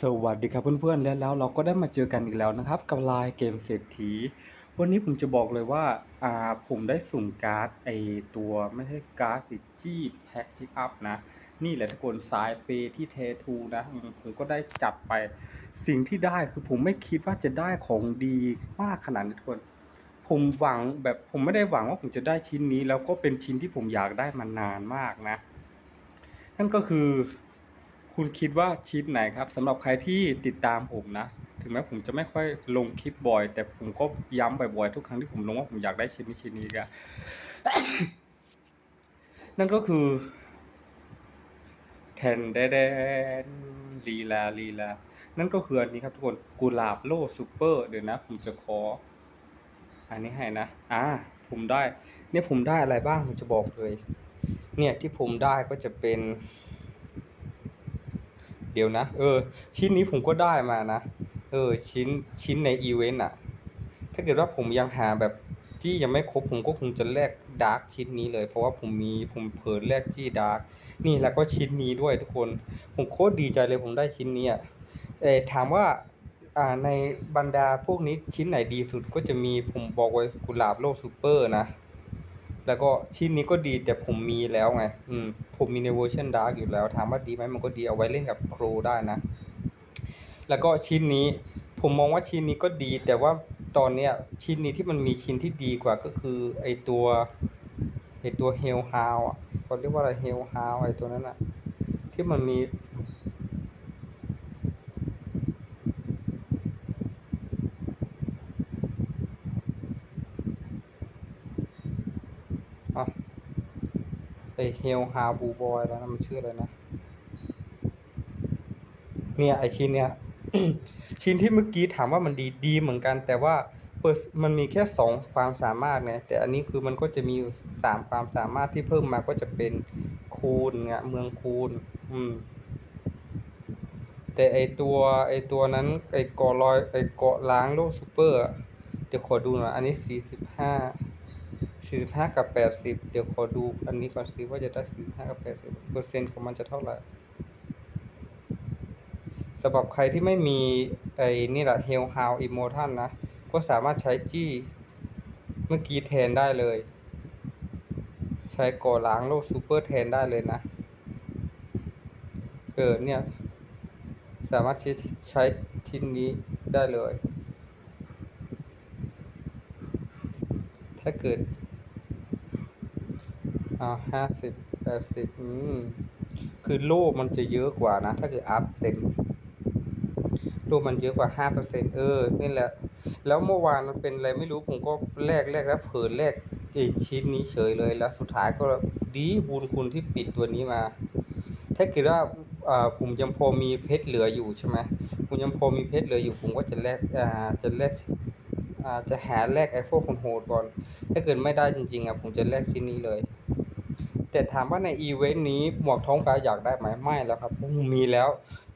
สวัสดีครับเพื่อนๆ และแล้วเราก็ได้มาเจอกันอีกแล้วนะครับ กับไลน์เกมเศรษฐี วันนี้ผมจะบอกเลยว่าอ่าผมได้สุ่มการ์ดไอตัวไม่ใช่การ์ดสิจี้แพ็คพิกอัพนะ นี่แหละทุกคนสายเปที่เททูนะผมก็ได้จัดไปสิ่งที่ได้คือผมไม่คิดว่าจะได้ของดีมากขนาดนี้ทุกคน ผมหวังแบบผมไม่ได้หวังว่าผมจะได้ชิ้นนี้ แล้วก็เป็นชิ้นที่ผมอยากได้มานานมากนะ นั่นก็คือ คุณคิดว่าชิ้นไหนครับสำหรับใครที่ติดตามผมนะ ถึงแม้ผมจะไม่ค่อยลงคลิปบ่อย แต่ผมก็ย้ำบ่อยๆทุกครั้งที่ผมลงว่าผมอยากได้ชิ้นนี้ชิ้นนี้กันนั่นก็คือแทนแดแดนลีลาลีลา นั่นก็คืออันนี้ครับทุกคนกุหลาบโลซูเปอร์เดี๋ยวนะ ผมจะขอ อันนี้ให้นะ อ่า ผมได้ เนี่ยผมได้อะไรบ้างผมจะบอกเลย เนี่ยที่ผมได้ก็จะเป็น เดี๋ยวนะ เออ ชิ้นนี้ผมก็ได้มานะ เออ ชิ้นชิ้นในอีเวนต์อะ ถ้าเกิดว่าผมยังหาแบบจี้ยังไม่ครบผมก็คงจะแลกดาร์กชิ้นนี้เลย เพราะว่าผมมีผมเผลอแลกจี้ดาร์กนี่แล้วก็ชิ้นนี้ด้วยทุกคน ผมโคตรดีใจเลยผมได้ชิ้นนี้อะเออถามว่าอ่าในบรรดาพวกนี้ชิ้นไหนดีสุดก็จะมีผมบอกไว้กุหลาบโลกซูเปอร์นะ แล้วก็ชิ้นนี้ก็ดีแต่ผมมีแล้วไง อืม ผมมีในเวอร์ชันดาร์กอยู่แล้ว ถามว่าดีไหมมันก็ดีเอาไว้เล่นกับครูได้นะ แล้วก็ชิ้นนี้ ผมมองว่าชิ้นนี้ก็ดี แต่ว่าตอนเนี้ยชิ้นนี้ที่มันมีชิ้นที่ดีกว่าก็คือไอตัวไอตัวเฮลฮาวอะเขาเรียกว่าอะไรเฮลฮาวไอตัวนั้นอะ ที่มันมี อะไอ เฮลฮาบูบอยแล้วนะมันชื่ออะไรนะ เนี่ยไอชิ้นเนี่ย ชิ้นที่เมื่อกี้ถามว่ามันดีดีเหมือนกัน แต่ว่าเปิดมันมีแค่สองความสามารถไงแต่อันนี้คือมันก็จะมีสามความสามารถที่เพิ่มมาก็จะเป็นคูณเงี้ยเมืองคูณ อืม แต่ไอตัวไอตัวนั้น ไอเกาะลอยไอเกาะล้างโลกซูเปอร์เดี๋ยวขอดูหน่อยอันนี้สี่สิบห้า สี่สิบห้ากับแปดสิบเดี๋ยวขอดูอันนี้ก่อนสิว่าจะได้สี่สิบห้ากับแปดสิบเปอร์เซ็นต์ของมันจะเท่าไหร่สำหรับใครที่ไม่มีไอ้นี่แหละ Hell h o u n d Immortal นะ ก็สามารถใช้จี้เมื่อกี้แทนได้เลย ใช้ก่อล้างโลกซูเปอร์แทนได้เลยนะเออเนี่ย สามารถใช้ใช้ชิ้นนี้ได้เลย ถ้าเกิด อ่าห้าสิบแปดสิบอืมคือโล่มันจะเยอะกว่านะ ถ้าเกิดอัพเต็มโล่มันเยอะกว่าห้าเปอร์เซ็นเออนี่แหละ แล้วเมื่อวานมันเป็นอะไรไม่รู้ผมก็แลกแลกแล้วเผลอแลกไอ้ชิ้นนี้เฉยเลยแล้วสุดท้ายก็ดีบุญคุณที่ปิดตัวนี้มา ถ้าเกิดว่าอ่าผมยังพอมีเพชรเหลืออยู่ใช่ไหมผมยังพอมีเพชรเหลืออยู่ผมก็จะแลกอ่าจะแลกอ่าจะหาแลกไอ้พวกคนโหดก่อน ถ้าเกิดไม่ได้จริงๆอะผมจะแลกชิ้นนี้เลย แต่ถามว่าในอีเวนต์นี้หมวกท้องฟ้าอยากได้ไหมไม่แล้วครับผมมีแล้ว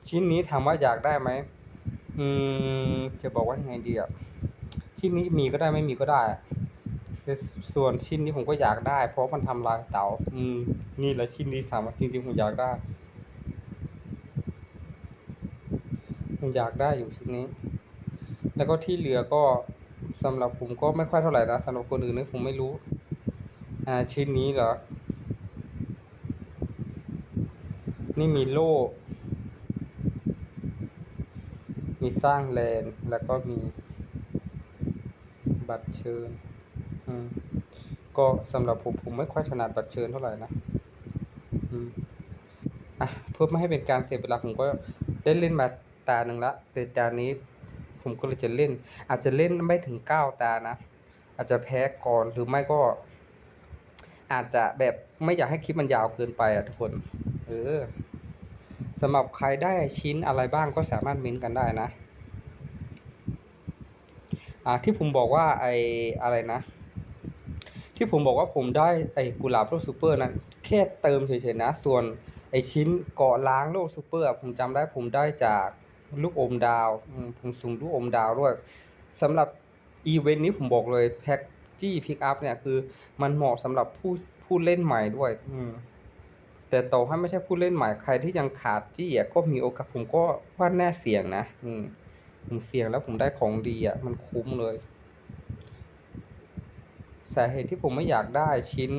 ชิ้นนี้ถามว่าอยากได้ไหมอืมจะบอกว่ายังไงดีอะชิ้นนี้มีก็ได้ไม่มีก็ได้ ส่วนชิ้นนี้ผมก็อยากได้ เพราะมันทำลายเต๋าอืมนี่แหละชิ้นนี้ถามว่าจริงๆผมอยากได้ผมอยากได้อยู่ชิ้นนี้ แล้วก็ที่เหลือก็สำหรับผมก็ไม่ค่อยเท่าไหร่นะสำหรับคนอื่นนี่ผมไม่รู้ อ่าชิ้นนี้เหรอ นี่มีโล่ มีสร้างแลนแล้วก็มี บัตรเชิญ อืม ก็สำหรับผมผมไม่ค่อยถนัดบัตรเชิญเท่าไหร่นะ อืม อะเพื่อไม่ให้เป็นการเสียเวลาผมก็ได้เล่นมาตาหนึ่งละแต่ตานี้ผมก็เลยจะเล่น อาจจะเล่นไม่ถึงเก้าตานะ อาจจะแพ้ก่อนหรือไม่ก็ อาจจะแบบไม่อยากให้คลิปมันยาวเกินไปอะทุกคน เออสำหรับใครได้ชิ้นอะไรบ้างก็สามารถเม้นกันได้นะ อ่าที่ผมบอกว่าไออะไรนะ ที่ผมบอกว่าผมได้ไอกุหลาบโลกซูเปอร์นั้นแค่เติมเฉยๆนะ ส่วนไอชิ้นเกาะล้างโลกซูเปอร์ผมจำได้ผมได้จากลูกอมดาว ผมสุ่มลูกอมดาวด้วยสำหรับอีเวนต์นี้ผมบอกเลยแพ็กจี้พิกอัพเนี่ยคือมันเหมาะสำหรับผู้ผู้เล่นใหม่ด้วย อืม แต่ต่อให้ไม่ใช่ผู้เล่นใหม่ใครที่ยังขาดจี้อะก็มีโอกาสผมก็ว่าแน่เสี่ยงนะอืมผมเสี่ยงแล้วผมได้ของดีอะมันคุ้มเลยสาเหตุที่ผมไม่อยากได้ชิ้น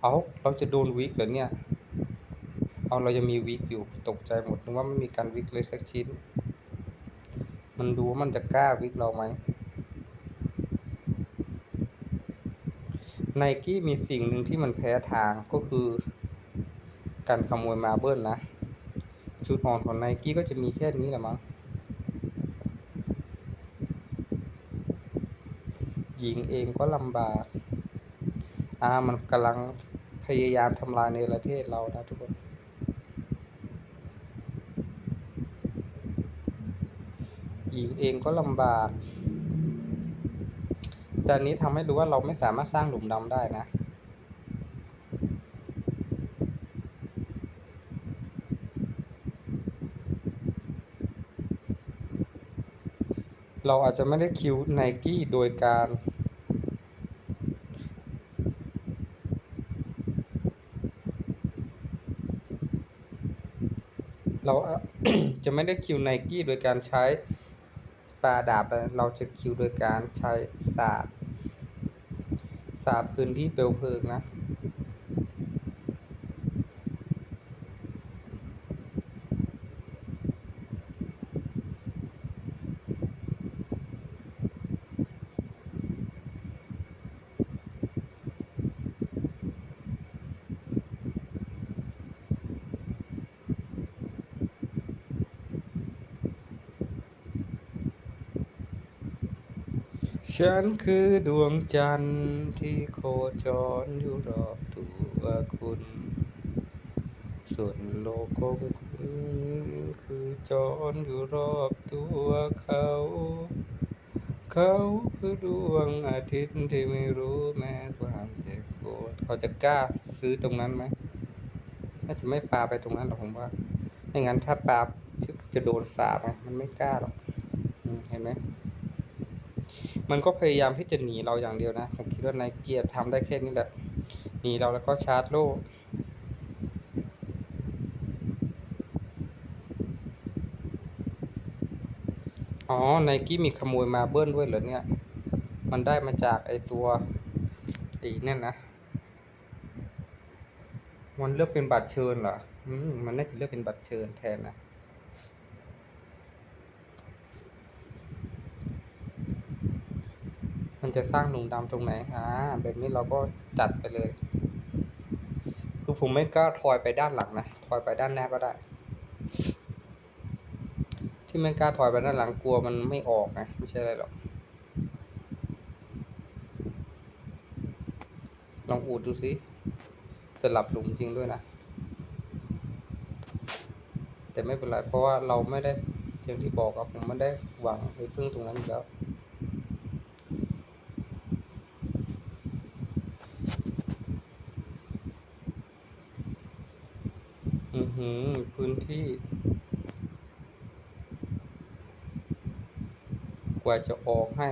เอาเราจะโดนวิกเหรอเนี่ย เอาเรายังมีวิกอยู่ตกใจหมดนึกว่าไม่มีการวิกเลยสักชิ้น มันดูว่ามันจะกล้าวิกเราไหม ไนกี้มีสิ่งหนึ่งที่มันแพ้ทางก็คือ การขโมยมาเบิลนะ ชุดนอนของไนกี้ก็จะมีแค่นี้แหละมั้งหญิงเองก็ลำบากอ่ามันกำลังพยายามทำลายในประเทศเรานะทุกคนหญิงเองก็ลำบาก แต่นนี้ทำให้รู้ว่าเราไม่สามารถสร้างหลุมดำได้นะ เราอาจจะไม่ได้คิวไนกี้โดยการเราจะไม่ได้คิวไนกี้โดยการใช้ ปลาดาบเราจะคิวโดยการใช้สาดสาดพื้นที่เปลวเพลิงนะ ฉันคือดวงจันทร์ที่โคจรอยู่รอบตัวคุณ ส่วนโลกของคุณคือจรอยู่รอบตัวเขา เขาคือดวงอาทิตย์ที่ไม่รู้แม้ความเจ็บปวดเขาจะกล้าซื้อตรงนั้นไหมน่าจะไม่ปาไปตรงนั้นหรอกผมว่าไม่งั้นถ้าปาจะโดนสาบไงมันไม่กล้าหรอกเห็นไหม มันก็พยายามที่จะหนีเราอย่างเดียวนะผมคิดว่าไนเกียทำได้แค่นี้แหละหนีเราแล้วก็ชาร์จโล่อ๋อไนกี้มีขโมยมาเบิ้ลด้วยเหรอเนี่ย มันได้มาจากไอตัวไอ้นั่นนะ มันเลือกเป็นบัตรเชิญเหรอ อืม มันน่าจะเลือกเป็นบัตรเชิญแทนนะ มันจะสร้างหลุมดำตรงไหนอ่าแบบนี้เราก็จัดไปเลย คือผมไม่กล้าทอยไปด้านหลังนะทอยไปด้านหน้าก็ได้ ที่ไม่กล้าถอยไปด้านหลังกลัวมันไม่ออกไงไม่ใช่อะไรหรอกลองอูดดูสิสลับหลุมจริงด้วยนะ แต่ไม่เป็นไรเพราะว่าเราไม่ได้อย่างที่บอกอะผมไม่ได้หวังไปพึ่งตรงนั้นอยู่แล้ว อือหือ พื้นที่ กว่าจะออกให้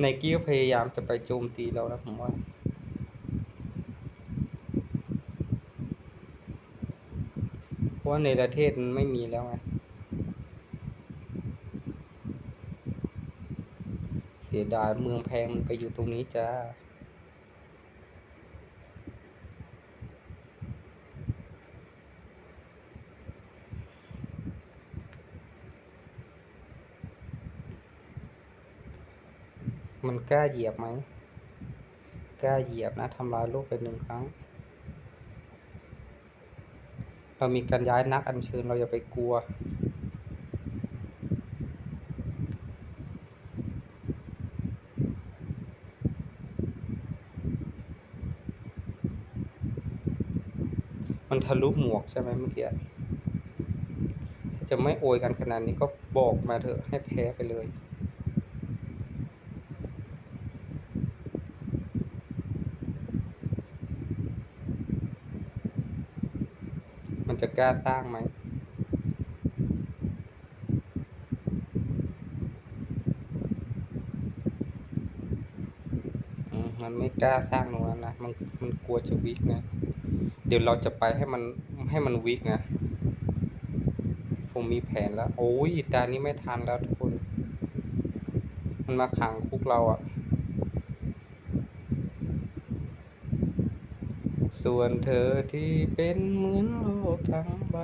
ไนกี้ก็พยายามจะไปโจมตีเรานะผมว่าเพราะว่าในประเทศมันไม่มีแล้วไง เสียดายเมืองแพงมันไปอยู่ตรงนี้จ้ามันกล้าเหยียบไหม กล้าเหยียบนะทำลายโลกไปหนึ่งครั้ง เรามีการย้ายนักอัญเชิญเราอย่าไปกลัว มันทะลุหมวกใช่ไหมเมื่อกี้ถ้าจะไม่โอยกันขนาดนี้ก็บอกมาเถอะให้แพ้ไปเลยมันจะกล้าสร้างไหม มันไม่กล้าสร้างหรงนั้นนะ มันมันกลัวจะวิกนะ เดี๋ยวเราจะไปให้มันให้มันวิกนะ ผมมีแผนแล้ว โอ้ยตานี้ไม่ทันแล้วทุกคน มันมาขังคุกเราอะ่ะ ส่วนเธอที่เป็นเหมือนโลกทั้งใบ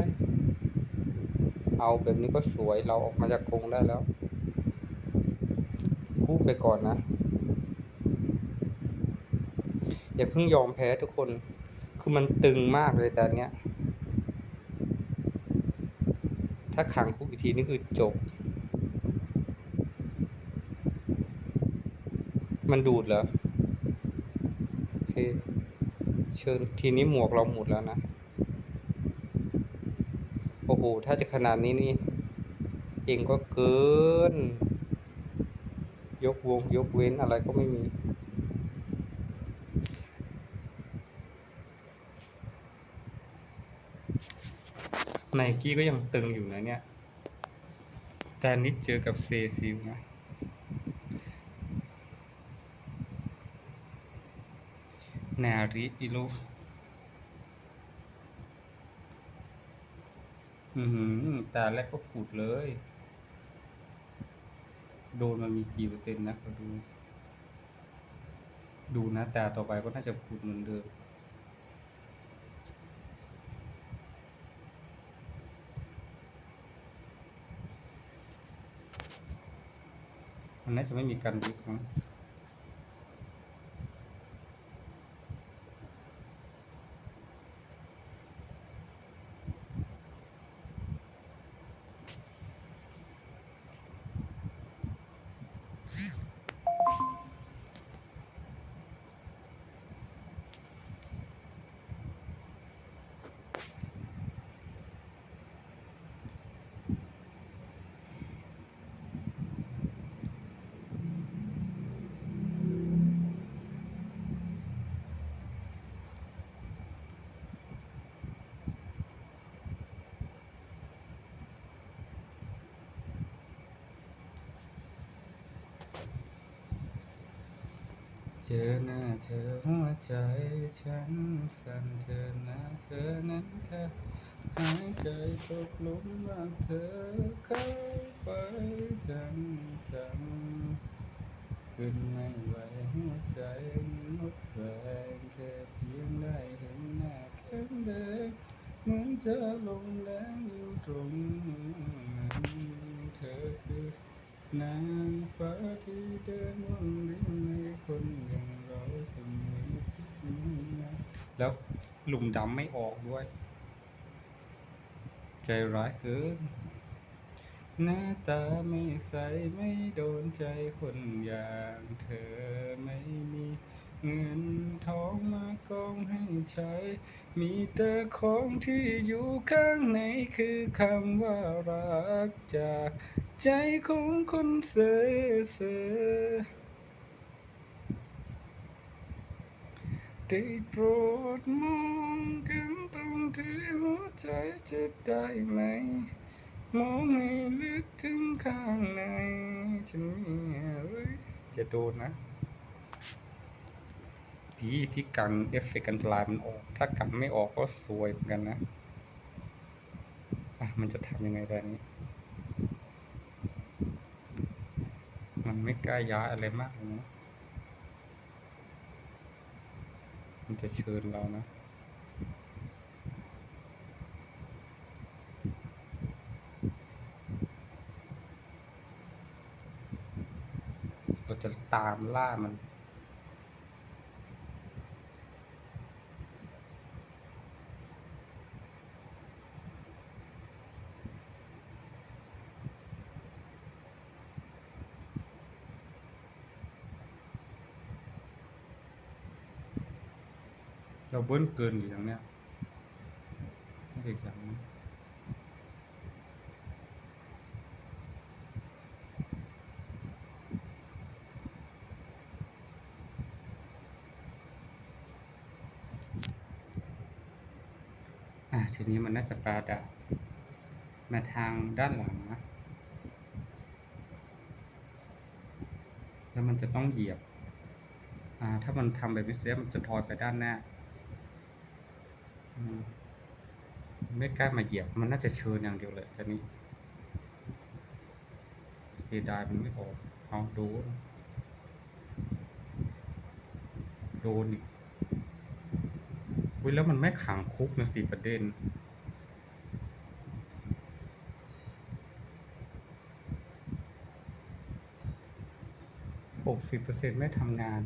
เอาแบบนี้ก็สวยเราออกมาจากกรงได้แล้ว กู้ไปก่อนนะ อย่าเพิ่งยอมแพ้ทุกคน คือมันตึงมากเลยแต่อันเนี้ย ถ้าขังคุกอีกทีนี่คือจบ มันดูดเหรอ โอเค เชิญทีนี้หมวกเราหมดแล้วนะ โอ้โห ถ้าจะขนาดนี้นี่ เองก็เกิน ยกวงยกเว้นอะไรก็ไม่มี ไนกี้ก็ยังตึงอยู่นะเนี่ยแต่นิดเจอกับเซซิลนะนาริอิลูฟอือหือตาแรกก็ขูดเลย โดนมันมีกี่เปอร์เซ็นต์นะขอดู ดูนะตาต่อไปก็น่าจะขูดเหมือนเดิม มันน่า เจอหน้าเธอหัวใจฉันสั่นเธอหน้าเธอนั้นเธอหายใจตกหลุมรักเธอเข้าไปจังจังขึ้นไม่ไหวหัวใจหมดแรงแค่เพียงได้เห็นหน้าแข็งแดงเหมือนเจะลงแรงอยู่ตรง นางฟ้าที่เดินวนเวียนในคนอย่างเราจะมีสิทธิ์นี้นะแล้วหลุมดำไม่ออกด้วย ใจร้ายเกินหน้าตาไม่ใสไม่โดนใจคนอย่างเธอไม่มีเงินทองมากองให้ใช้ มีแต่ของที่อยู่ข้างในคือคำว่ารักจาก ใจของคนเสือเสอได้โปรดมองกันตรงที่หัวใจจะได้ไหม มองให้ลึกถึงข้างในจะมีอะไรจะโดนนะดีที่กันเอฟเฟกต์อันตรายมันออก ถ้ากันไม่ออกก็สวยเหมือนกันนะ อะ มันจะทำยังไงได้นี้ มันไม่กล้าย้ายอะไรมากเลยนะ มันจะเชิญเรานะเราจะตามล่ามัน เบิ้ลเกินอยู่อย่างเนี้ยไม่ได้อย่างนี้อะทีนี้มันน่าจะปลาดาบมาทางด้านหลังนะ แล้วมันจะต้องเหยียบอ่าถ้ามันทำแบบนี้เสียมันจะทอยไปด้านหน้า ไม่กล้ามาเหยียบ มันน่าจะเชิญอย่างเดียวเลยแต่นี้เสียดายมันไม่ออกเอาโดนโดนอีกอุ้ยแล้วมันไม่ขังคุกนะสิประเด็นหกสิบเปอร์เซ็นไม่ทำงาน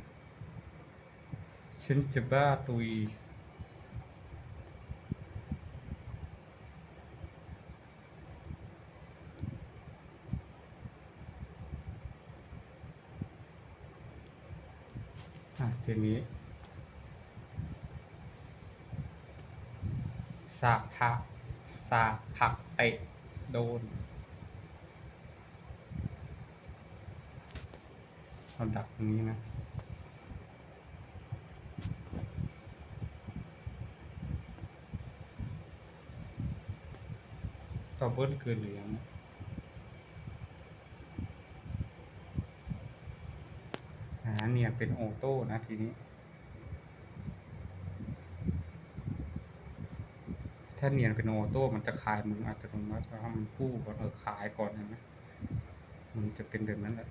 ฉันจะบ้าตุย อะทีนี้สาผักสาผักเตะโดนเราดักตรงนี้นะดับเบิลเกินเหลืองนะอ่า เนี่ยเป็นออโต้นะทีนี้ ถ้าเนียนเป็นออโต้มันจะขายมึงอัตโนมัติแล้วมันกู้ก่อนเออขายก่อนเห็นไหมมันจะเป็นแบบนั้นแหละ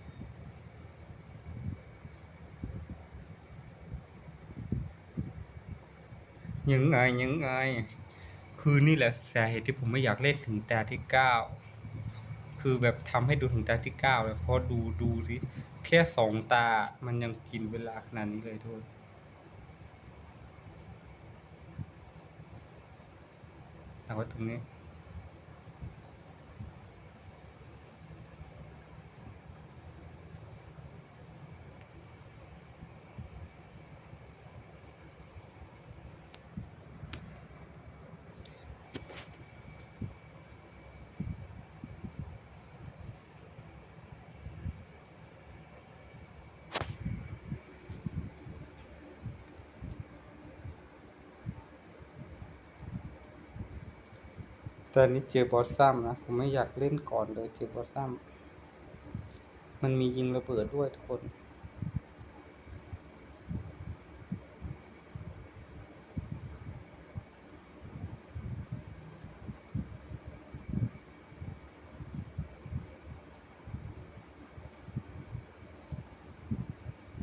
ยังไงยังไงคือนี่แหละสาเหตุที่ผมไม่อยากเล่นถึงตาที่เก้าคือแบบทำให้ดูถึงตาที่เก้าเลยเพราะดูดูสิ แค่สองตา มันยังกินเวลาขนาดนี้เลยทุกคนเอาไว้ตรงนี้ ต่อันนี้เจอบอสซัมนะ ผมไม่อยากเล่นก่อนเลยเจอบอสซัม มันมียิงระเบิดด้วยทุกคน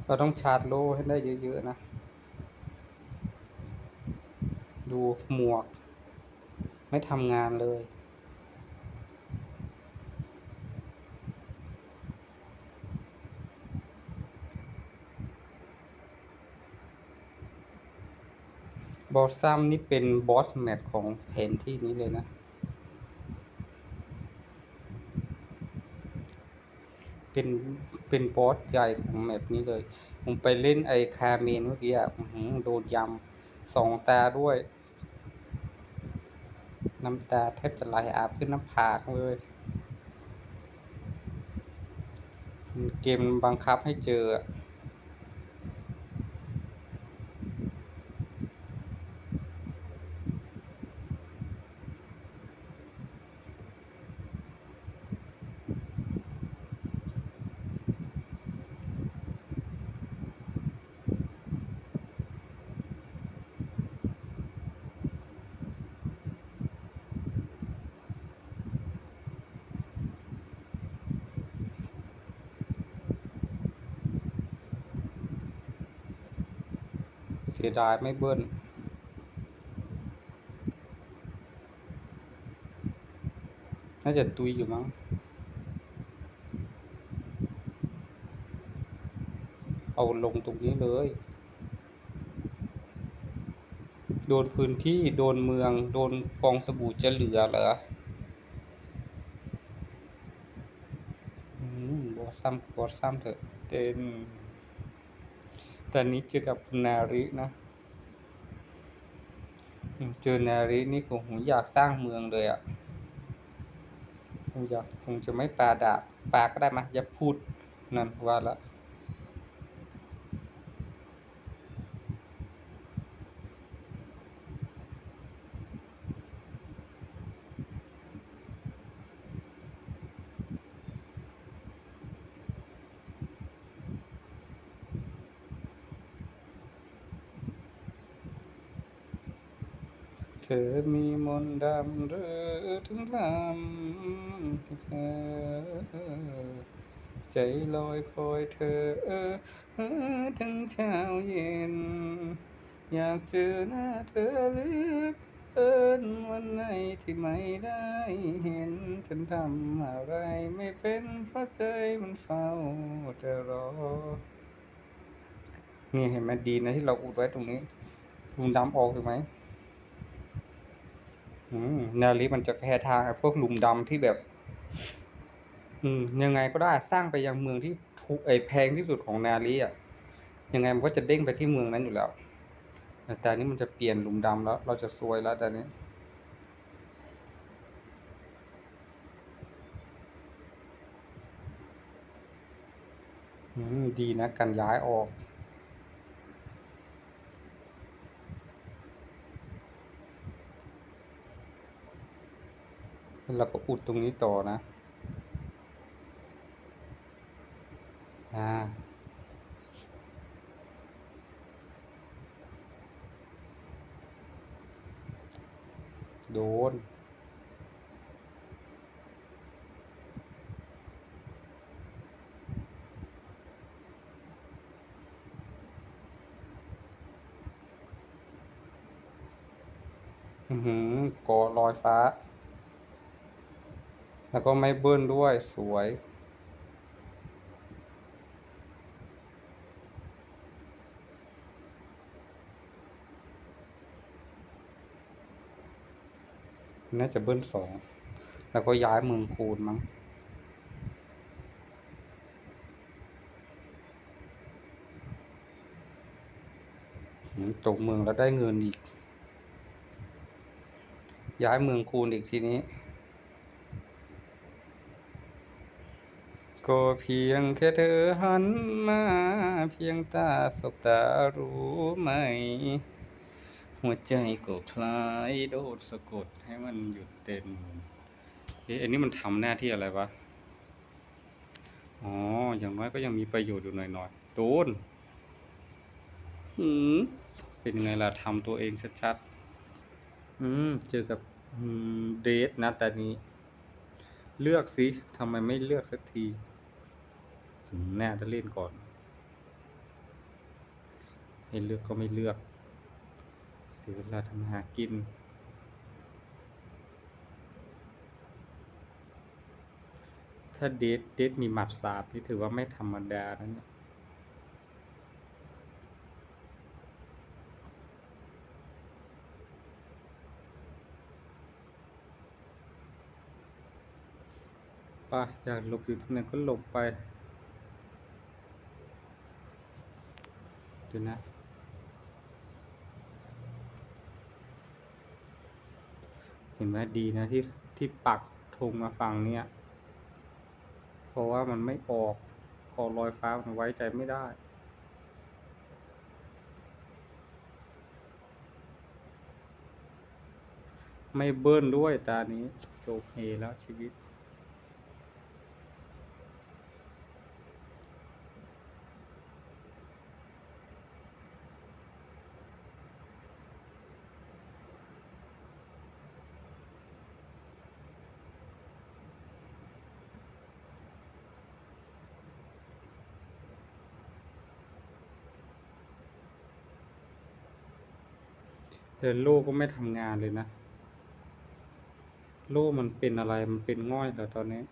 เราต้องชาร์จโล่ให้ได้เยอะ ๆ นะ ดูหมวก ไม่ทำงานเลย บอสซัมนี่เป็นบอสแมทของแผนที่นี้เลยนะเป็นเป็นบอสใหญ่ของแมปนี้เลย ผมไปเล่นไอคาเมนเมื่อกี้อะโดนยำสองตาด้วย น้ำตาแทบจะไหลอาบขึ้นน้ำผากเลยเกมบังคับให้เจอ ดายไม่เบิ้ลน่าจะตุยอยู่มั้งเอาลงตรงนี้เลย โดนพื้นที่โดนเมือง โดนฟองสบู่จะเหลือเหรออืมบอสซัมบอสซัมเถอะเต็มแต่นี้เจอกับนารินะ เจอนารินี่ผมผมอยากสร้างเมืองเลยอะผมอยากคงจะไม่ปาดาบปาก็ได้มาอย่าพูดนั่นว่าละ เธอมีมนต์ดำหรือถึงทำให้เธอใจลอยคอยเธอทั้งเช้าเย็น อยากเจอหน้าเธอเหลือเกินวันไหนที่ไม่ได้เห็น ฉันทำอะไรไม่เป็นเพราะใจมันเฝ้าแต่รอนี่เห็นไหมดีนะที่เราอุดไว้ตรงนี้ลุมดำออกถูกไหม นาลิมันจะแพ้ทางพวกหลุมดำที่แบบ อืม ยังไงก็ได้สร้างไปยังเมืองที่ถูกไอ้แพงที่สุดของนาลีอะ ยังไงมันก็จะเด้งไปที่เมืองนั้นอยู่แล้ว แต่นี้มันจะเปลี่ยนหลุมดำแล้ว เราจะซวยแล้วแต่นี้ดีนะ กันย้ายออก แล้ว เราก็อุดตรงนี้ต่อนะอ่าโดน อือหือก่อลอยฟ้า แล้วก็ไม่เบิ้ลด้วยสวย น่าจะเบิ้ลสอง แล้วก็ย้ายเมืองคูณมั้งตกเมืองแล้วได้เงินอีก ย้ายเมืองคูณอีกทีนี้ ก็เพียงแค่เธอหันมา เพียงตาสบตารู้ไหม หัวใจก็คล้ายโดดสะกดให้มันหยุดเต้นเอ๊ะอันนี้มันทำหน้าที่อะไรวะ อ๋อ อย่างน้อยก็ยังมีประโยชน์อยู่หน่อยๆ โดนหืมเป็นไงล่ะทำตัวเองชัดๆ อืม เจอกับเดทนะแต่นี้ เลือกสิทำไมไม่เลือกสักที ถึงแน่จะเล่นก่อน ให้เลือกก็ไม่เลือก เสียเวลาทำมาหากิน ถ้าเดทเดทมีหมัดสาบนี่ถือว่าไม่ธรรมดานะเนี่ยป่ะอยากหลบอยู่ที่ไหนก็หลบไป เดี๋ยวนะเห็นไหมดีนะที่ที่ปักธงมาฝั่งเนี้ยเพราะว่ามันไม่ออกกอลอยฟ้ามันไว้ใจไม่ได้ ไม่เบิ้ลด้วยตานี้ โจกเฮแล้วชีวิต แต่โล่ก็ไม่ทำงานเลยนะ โล่มันเป็นอะไร มันเป็นง่อยแล้วตอนนี้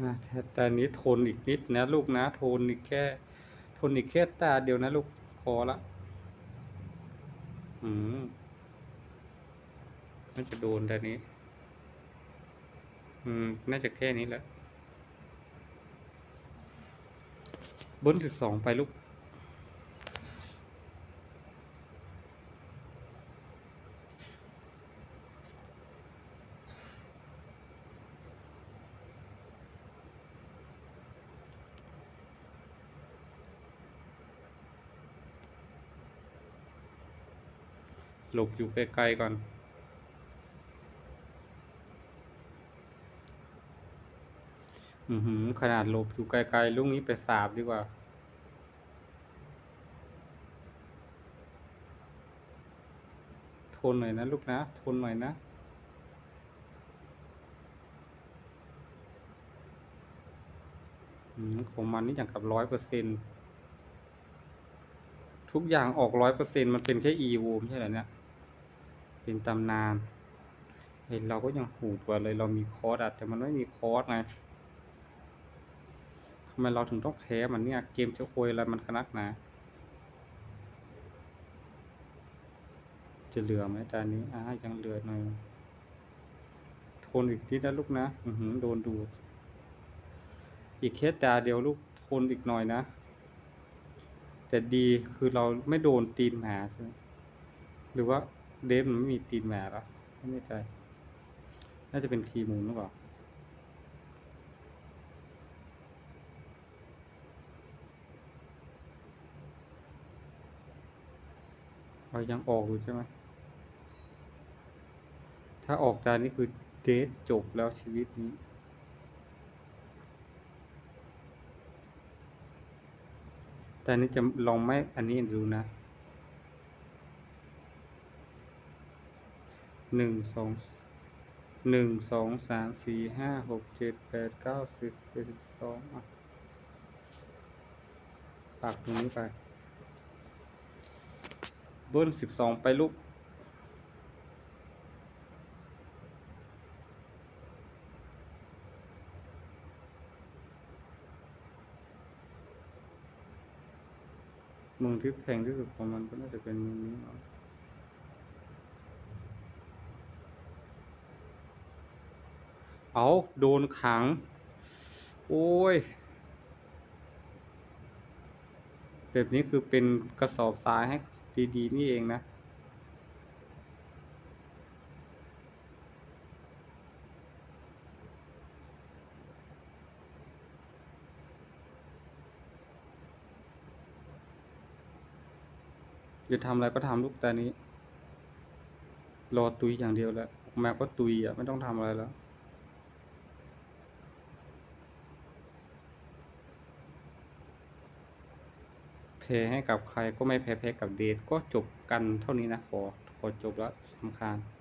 อะแต่แต่อันนี้ทนอีกนิดนะ ลูกนะ ทนอีกแค่ ทนอีกแค่ตาเดียวนะลูก พอละ อืมน่าจะโดนแต่นี้ อืม น่าจะแค่นี้แหละบนสิบสองไปลูก ลบอยู่ไกลๆก่อนอือหือขนาดหลบอยู่ไกลๆลูกนี้ไปสาบดีกว่าทนหน่อยนะลูกนะทนหน่อยนะของมันนี่อย่างกับร้อยเปอร์เซ็นทุกอย่างออกร้อยเปอร์เซ็นมันเป็นแค่ e วูมใช่ไหมเนี่ย เป็นตำนานเห็นเราก็ยังหูกว่าเลยเรามีคอร์สอะแต่มันไม่มีคอร์สไงทำไมเราถึงต้องแพ้มันเนี่ยเกมจะโวยอะไรมันขนักหนาจะเหลือไหมตอนนี้อ่ายังเหลือหน่อยทนอีกทีนะลูกนะอือหือโดนดูดอีกแค่ตาเดียวลูกทนอีกหน่อยนะ แต่ดีคือเราไม่โดนตีนหมาใช่ไหมหรือว่า เดฟมันไม่มีตีนหมาแล้วไม่แน่ใจ น่าจะเป็นทีมูนหรือเปล่าเรายังออกอยู่ใช่ไหม ถ้าออกจานนี้คือเดทจบแล้วชีวิตนี้ แต่นนี้จะลองไม่ อันนี้ดูนะ หนึ่งสองหนึ่งสองสามสี่ห้าหกเจ็ดแปดเก้าสิบสิบเอ็ดสิบสองอะปักตรงนี้ไปเบิ้ลสิบสองไปลูกเมืองที่แพงที่สุดของมันก็น่าจะเป็นเมืองนี้เนาะ เอาโดนขัง โอ้ย แบบนี้คือเป็นกระสอบทรายให้ดีๆ นี่เองนะ จะทำอะไรก็ทำลูกแต่นี้ รอตุยอย่างเดียวแหล้วแม่ก็ตุยอะ ไม่ต้องทำอะไรแล้ว แพ้ให้กับใครก็ไม่แพ้แพ้กับเดทก็จบกันเท่านี้นะขอขอจบแล้วสำคัญ